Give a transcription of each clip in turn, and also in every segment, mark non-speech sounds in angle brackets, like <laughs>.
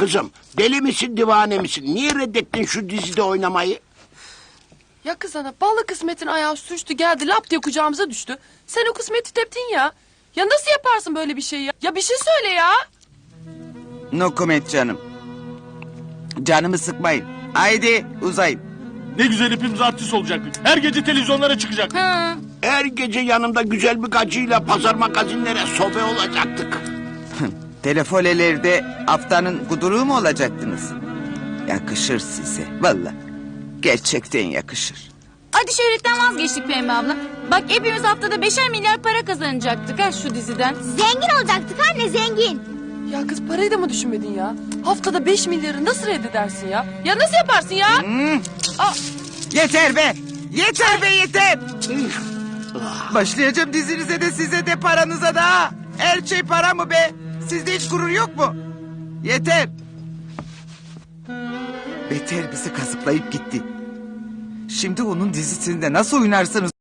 Kızım deli misin divane misin? Niye reddettin şu dizide oynamayı? Ya kız ana balı kısmetin ayağı sürçtü geldi lap diye kucağımıza düştü. Sen o kısmeti teptin ya. Ya nasıl yaparsın böyle bir şey ya? Ya bir şey söyle ya. No comment canım. Canımı sıkmayın. Haydi uzayın. Ne güzel hepimiz artist olacaktık. Her gece televizyonlara çıkacak. Her gece yanımda güzel bir gacıyla pazar magazinlere sobe olacaktık. Telefolelerde haftanın kuduruğu mu olacaktınız? Yakışır size. Valla. Gerçekten yakışır. Hadi şöhretten vazgeçtik Pembe abla. Bak hepimiz haftada beşer milyar para kazanacaktık ha şu diziden. Zengin olacaktık anne zengin. Ya kız parayı da mı düşünmedin ya? Haftada 5 milyarı nasıl reddedersin ya? Ya nasıl yaparsın ya? Aa, Yeter be! Yeter be yeter! Başlayacağım dizinize de size de paranıza da. Her şey para mı be? Sizde hiç gurur yok mu? Yeter! Beter bizi kazıklayıp gitti. Şimdi onun dizisinde nasıl oynarsınız?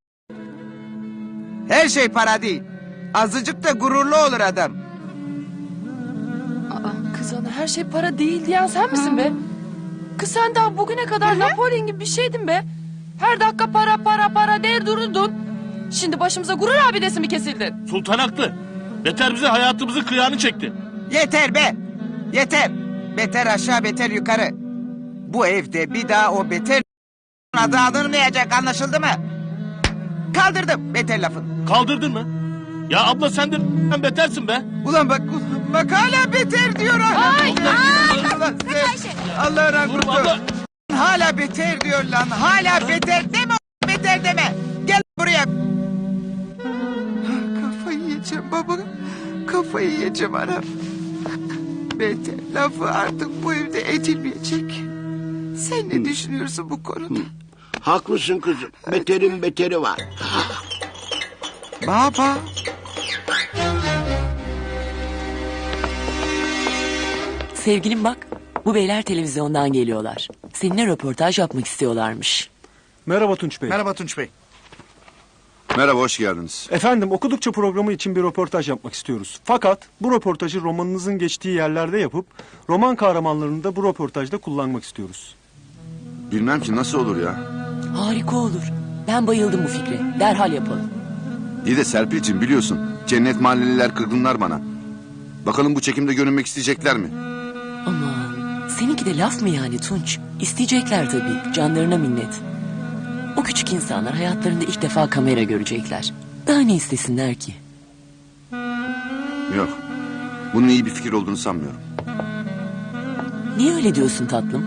Her şey para değil. Azıcık da gururlu olur adam. aa, kız ana her şey para değil diyen sen misin be? Kız sen daha bugüne kadar Napolyon gibi bir şeydin be. Her dakika para para para der dururdun. Şimdi başımıza gurur abidesi mi kesildin? Sultan haklı. Beter bize hayatımızın kıyağını çekti. Yeter be! Yeter! Beter aşağı beter yukarı. Bu evde bir daha o beter adı alınmayacak anlaşıldı mı? Kaldırdım beter lafını. Kaldırdın mı? Ya abla sen de sen betersin be. Ulan bak bak hala beter diyor. Ay, Allah, sen- Allah razı Vurma olsun. Hala beter diyor lan. Hala beter deme beter deme. Gel buraya. Yiyeceğim baba. Kafayı yiyeceğim anam. Beter lafı artık bu evde edilmeyecek. Sen ne düşünüyorsun bu konuda? Haklısın kızım. Beterin beteri var. Baba. Sevgilim bak, bu beyler televizyondan geliyorlar. Seninle röportaj yapmak istiyorlarmış. Merhaba Tunç Bey. Merhaba Tunç Bey. Merhaba, hoş geldiniz. Efendim okudukça programı için bir röportaj yapmak istiyoruz. Fakat bu röportajı romanınızın geçtiği yerlerde yapıp roman kahramanlarını da bu röportajda kullanmak istiyoruz. Bilmem ki nasıl olur ya. Harika olur. Ben bayıldım bu fikre. Derhal yapalım. İyi de Serpil'cim biliyorsun. Cennet mahalleliler kırgınlar bana. Bakalım bu çekimde görünmek isteyecekler mi? Aman, seninki de laf mı yani Tunç? İsteyecekler tabii, canlarına minnet. O küçük insanlar hayatlarında ilk defa kamera görecekler. Daha ne istesinler ki? Yok. Bunun iyi bir fikir olduğunu sanmıyorum. Niye öyle diyorsun tatlım?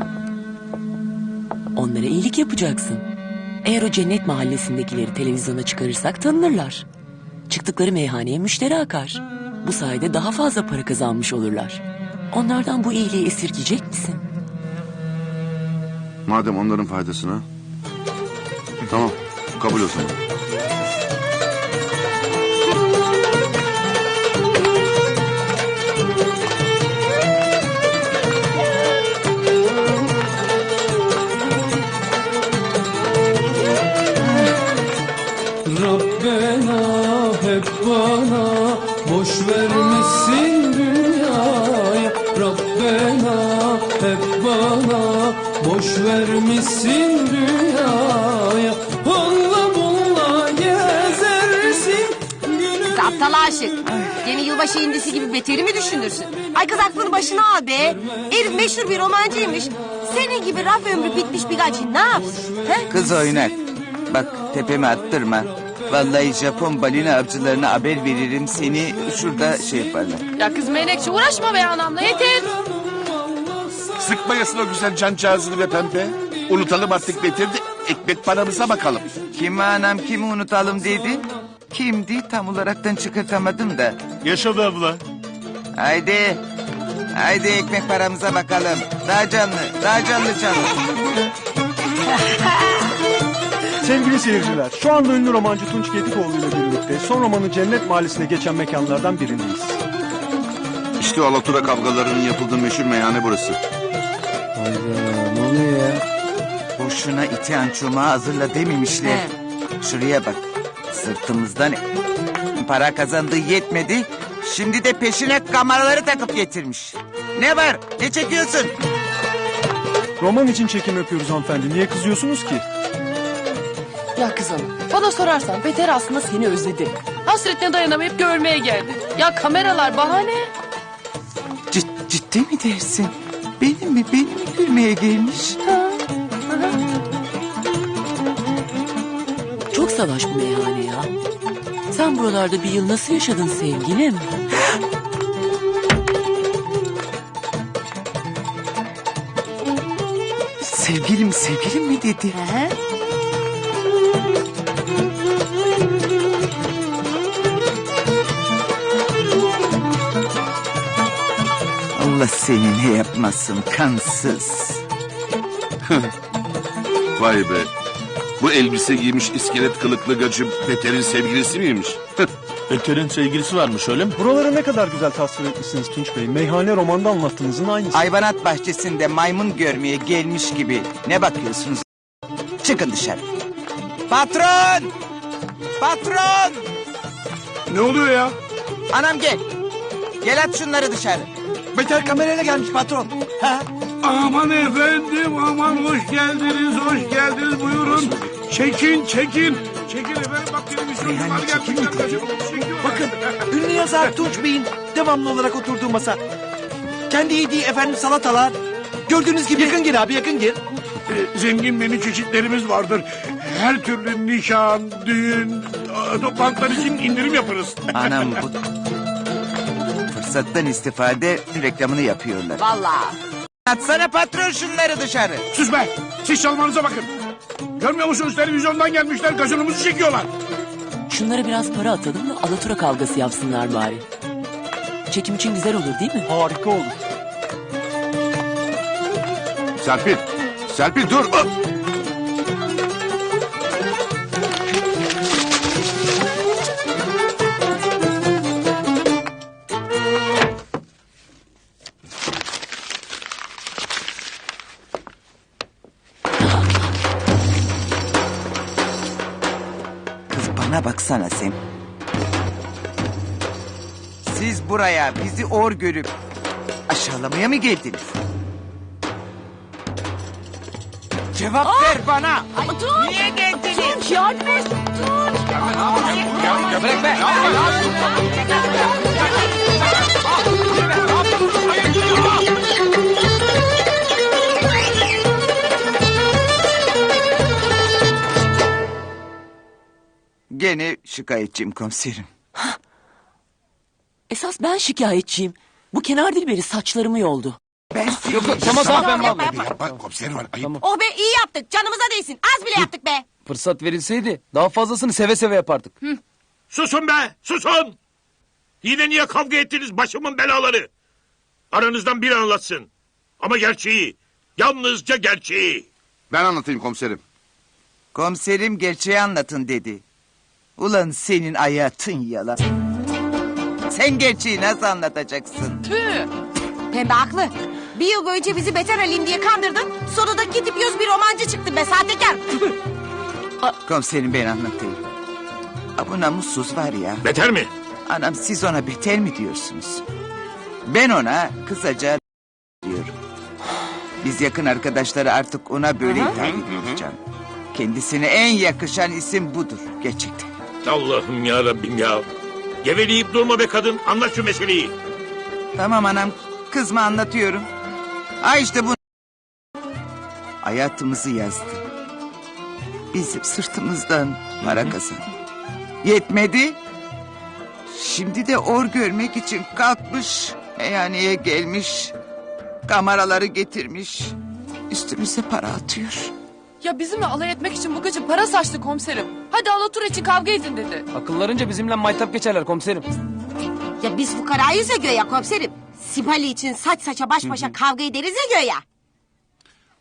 Onlara iyilik yapacaksın. Eğer o cennet mahallesindekileri televizyona çıkarırsak tanınırlar. Çıktıkları meyhaneye müşteri akar. Bu sayede daha fazla para kazanmış olurlar. Onlardan bu iyiliği esirgeyecek misin? Madem onların faydasına. Tamam, kabul o. Rabbena hep bana boş vermişsin dünyaya Rabbena hep bana boş vermişsin dünyaya Onunla bununla gezersin Aptal aşık. Yeni yılbaşı indisi gibi beteri mi düşünürsün? Ay kız aklını başına al be. Herif meşhur bir romancıymış. Senin gibi raf ömrü bitmiş bir gacı ne yapsın? He? Kız oynar. Bak tepeme attırma. Vallahi Japon balina avcılarına haber veririm seni şurada şey yaparlar. ya kız Menekşe uğraşma be anamla yeter. Sıkmayasın o güzel cancağızını be pembe. Unutalım artık Beter'i de ekmek paramıza bakalım. Kimi anam kimi unutalım dedi. Kimdi tam olaraktan çıkartamadım da. Yaşadı abla. Haydi. Haydi ekmek paramıza bakalım. Daha canlı, daha canlı canlı. <laughs> Sevgili seyirciler, şu anda ünlü romancı Tunç Gedikoğlu ile birlikte son romanı Cennet Mahallesi'ne geçen mekanlardan birindeyiz. İşte Alatura kavgalarının yapıldığı meşhur meyhane burası. Boşuna iti ançoma hazırla dememişler. Şuraya bak. Sırtımızdan para kazandığı yetmedi. Şimdi de peşine kameraları takıp getirmiş. Ne var? Ne çekiyorsun? Roman için çekim yapıyoruz hanımefendi. Niye kızıyorsunuz ki? Ya kız hanım bana sorarsan Beter aslında seni özledi. Hasretine dayanamayıp görmeye geldi. Ya kameralar bahane. Cid- ciddi mi dersin? Benim mi? Benim mi gülmeye gelmiş? Çok salaş bu meyhane ya. Sen buralarda bir yıl nasıl yaşadın sevgilim? Sevgilim sevgilim mi dedi? Allah seni ne yapmasın kansız. <laughs> Vay be. Bu elbise giymiş iskelet kılıklı gacı Beter'in sevgilisi miymiş? <laughs> Beter'in sevgilisi varmış öyle mi? Buraları ne kadar güzel tasvir etmişsiniz Tunç Bey. Meyhane romanda anlattığınızın aynısı. Hayvanat bahçesinde maymun görmeye gelmiş gibi ne bakıyorsunuz? Çıkın dışarı. Patron! Patron! Ne oluyor ya? Anam gel. Gel at şunları dışarı. Beter kamerayla gelmiş patron. Ha? Aman efendim aman hoş geldiniz hoş geldiniz buyurun. Çekin çekin. Çekin efendim bak televizyoncular Yani gerçekten. Bakın ünlü yazar <laughs> Tunç Bey'in devamlı olarak oturduğu masa. Kendi yediği efendim salatalar. Gördüğünüz gibi yakın gir abi yakın gir. Ee, Zengin menü çeşitlerimiz vardır. Her türlü nişan, düğün, e, toplantılar için indirim yaparız. Anam bu... <laughs> Fırsattan istifade reklamını yapıyorlar. Vallahi. Atsana patron şunları dışarı. Sus be! Siz çalmanıza bakın. Görmüyor musunuz televizyondan gelmişler gazonumuzu çekiyorlar. Şunlara biraz para atalım da alatura kavgası yapsınlar bari. Çekim için güzel olur değil mi? Harika olur. Serpil. Serpil dur. Ah! Baksana sen. Siz buraya bizi or görüp aşağılamaya mı geldiniz? Cevap ver bana. Niye geldiniz? Tunç yardım et. Tunç. Bırak be. Gene şikayetçiyim komiserim. <gasps> Esas ben şikayetçiyim. Bu kenar dilberi saçlarımı yoldu. Ben Yok tamam tamam Pembe abla. Yapma komiserim var ayıp. Oh be iyi yaptık. Canımıza değsin. Az bile yaptık be. Fırsat verilseydi daha fazlasını seve seve yapardık. Susun be susun. Yine niye kavga ettiniz başımın belaları? Aranızdan biri anlatsın. Ama gerçeği. Yalnızca gerçeği. Ben anlatayım komiserim. Komiserim gerçeği anlatın dedi. Ulan senin hayatın yalan. Sen gerçeği nasıl anlatacaksın? Tüh. Pembe haklı. Bir yıl boyunca bizi beter alayım diye kandırdın. Sonunda gidip yüz bir romancı çıktın be sahtekar. <laughs> Komiserim ben anlatayım. Ha, Bu namussuz var ya. Beter mi? Anam siz ona beter mi diyorsunuz? Ben ona kısaca diyorum. Biz yakın arkadaşları artık ona böyle hitap ediyoruz canım. Kendisine en yakışan isim budur gerçekten. Allah'ım ya Rabbim ya. Geveleyip durma be kadın. Anlat şu meseleyi. Tamam anam kızma anlatıyorum. Ha işte bu hayatımızı yazdı. Bizim sırtımızdan para kazandı. Yetmedi. Şimdi de or görmek için kalkmış. Meyhaneye gelmiş. Kameraları getirmiş. Üstümüze para atıyor. Ya bizimle alay etmek için bu gıcı para saçtı komiserim. Hadi alatur için kavga edin dedi. Akıllarınca bizimle maytap geçerler komiserim. Ya biz fukarayız ya göya komiserim. Sipali için saç saça baş başa kavga ederiz ya göya.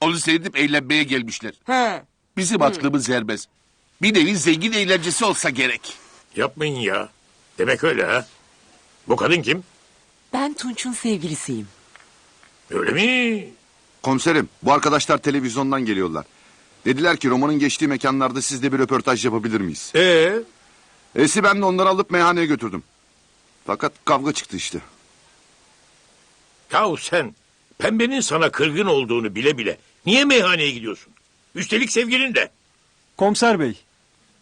Onu seyredip eğlenmeye gelmişler. He. Bizim aklımız serbest. Bir nevi zengin eğlencesi olsa gerek. Yapmayın ya. Demek öyle ha. Bu kadın kim? Ben Tunç'un sevgilisiyim. Öyle mi? Komiserim bu arkadaşlar televizyondan geliyorlar. Dediler ki romanın geçtiği mekanlarda sizde bir röportaj yapabilir miyiz? Ee, Esi ben de onları alıp meyhaneye götürdüm. Fakat kavga çıktı işte. Yahu sen pembenin sana kırgın olduğunu bile bile niye meyhaneye gidiyorsun? Üstelik sevgilin de. Komiser bey,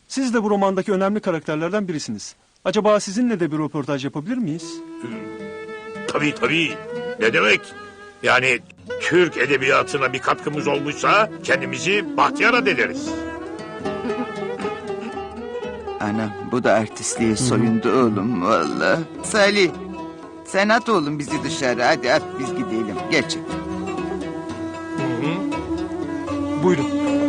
siz de bu romandaki önemli karakterlerden birisiniz. Acaba sizinle de bir röportaj yapabilir miyiz? Tabii tabii. Ne demek? Yani Türk edebiyatına bir katkımız olmuşsa kendimizi bahtiyar ederiz. Anam bu da artistliğe soyundu oğlum valla. Salih sen at oğlum bizi dışarı hadi at biz gidelim gerçekten. Buyurun.